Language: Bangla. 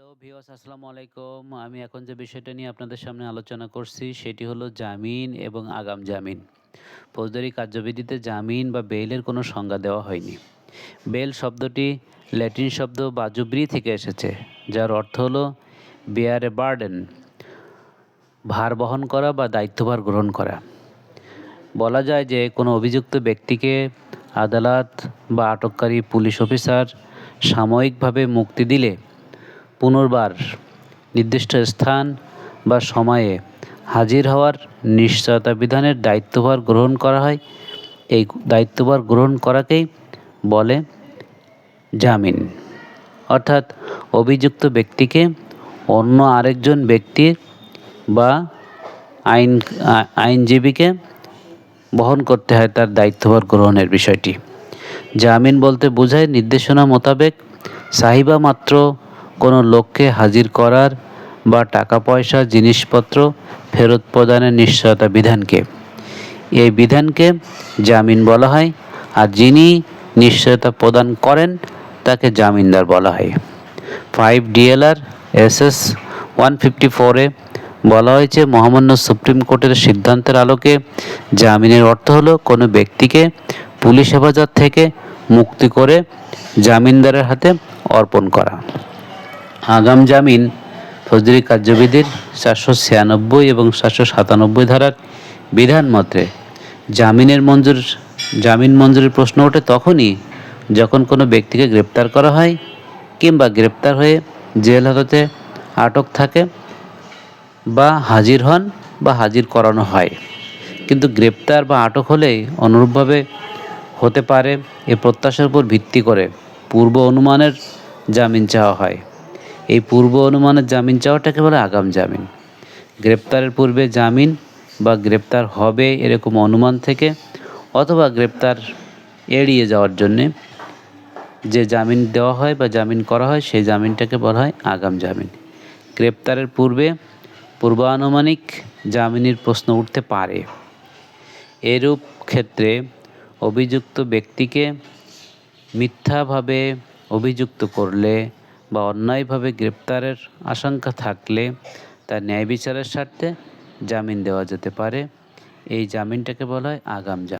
হ্যালো ভিওস আসসালামু আলাইকুম। আমি এখন যে বিষয়টা নিয়ে আপনাদের সামনে আলোচনা করছি, সেটি হলো জামিন এবং আগাম জামিন। ফৌজদারি কার্যবিধিতে জামিন বা বেইলের কোনো সংজ্ঞা দেওয়া হয়নি। বেল শব্দটি ল্যাটিন শব্দ বাজুব্রি থেকে এসেছে, যার অর্থ হলো বেয়ার এ বার্ডেন ভার বহন করা বা দায়িত্বভার গ্রহণ করা। বলা যায় যে কোনো অভিযুক্ত ব্যক্তিকে আদালত বা আটককারী পুলিশ অফিসার সাময়িকভাবে মুক্তি দিলে পুনর্বার নির্দিষ্ট স্থান বা সময়ে হাজির হওয়ার নিশ্চয়তা বিধানের দায়িত্বভার গ্রহণ করা হয়। এই দায়িত্বভার গ্রহণ করাকেই বলে জামিন। অর্থাৎ অভিযুক্ত ব্যক্তিকে অন্য আরেকজন ব্যক্তির বা আইন, আইনজীবীকে বহন করতে হয় তার দায়িত্বভার গ্রহণের বিষয়টি। জামিন বলতে বোঝায় নির্দেশনা মোতাবেক সাহিবা মাত্র কোনো লোককে হাজির করার বা টাকা পয়সা জিনিসপত্র ফেরত প্রদানের নিশ্চয়তা বিধানকে। এই বিধানকে জামিন বলা হয়, আর যিনি নিশ্চয়তা প্রদান করেন, তাকে জামিনদার বলা হয়। Five DLR S S one fifty ফোরে বলা হয়েছে, মহামান্য সুপ্রিম কোর্টের সিদ্ধান্তের আলোকে জামিনের অর্থ হলো, কোনো ব্যক্তিকে পুলিশ হেফাজত থেকে মুক্তি করে জামিনদারের হাতে অর্পণ করা। আগাম জামিন ফৌজদারি কার্যবিধির চারশো ছিয়ানব্বই এবং চারশো সাতানব্বই ধারার বিধান মতে জামিনের মঞ্জুর, জামিন মঞ্জুরির প্রশ্ন ওঠে তখনই যখন কোনো ব্যক্তিকে গ্রেপ্তার করা হয় কিংবা গ্রেপ্তার হয়ে জেল হাজতে আটক থাকে বা হাজির হন বা হাজির করানো হয়। কিন্তু গ্রেপ্তার বা আটক হলেই অনুরূপভাবে হতে পারে এ প্রত্যাশার উপর ভিত্তি করে পূর্ব অনুমানের জামিন চাওয়া হয়। এই পূর্ব অনুমানের জামিন চাওয়াটাকে বলে আগাম জামিন। গ্রেপ্তারের পূর্বে জামিন বা গ্রেপ্তার হবে এরকম অনুমান থেকে অথবা গ্রেপ্তার এড়িয়ে যাওয়ার জন্যে যে জামিন দেওয়া হয় বা জামিন করা হয়, সেই জামিনটাকে বলা হয় আগাম জামিন। গ্রেপ্তারের পূর্বে পূর্বানুমানিক জামিনের প্রশ্ন উঠতে পারে। এরূপ ক্ষেত্রে অভিযুক্ত ব্যক্তিকে মিথ্যাভাবে অভিযুক্ত করলে বা অন্যায়ভাবে গ্রেপ্তারের আশঙ্কা থাকলে তার ন্যায় বিচারের স্বার্থে জামিন দেওয়া যেতে পারে। এই জামিনটাকে বলা হয় আগাম জামিন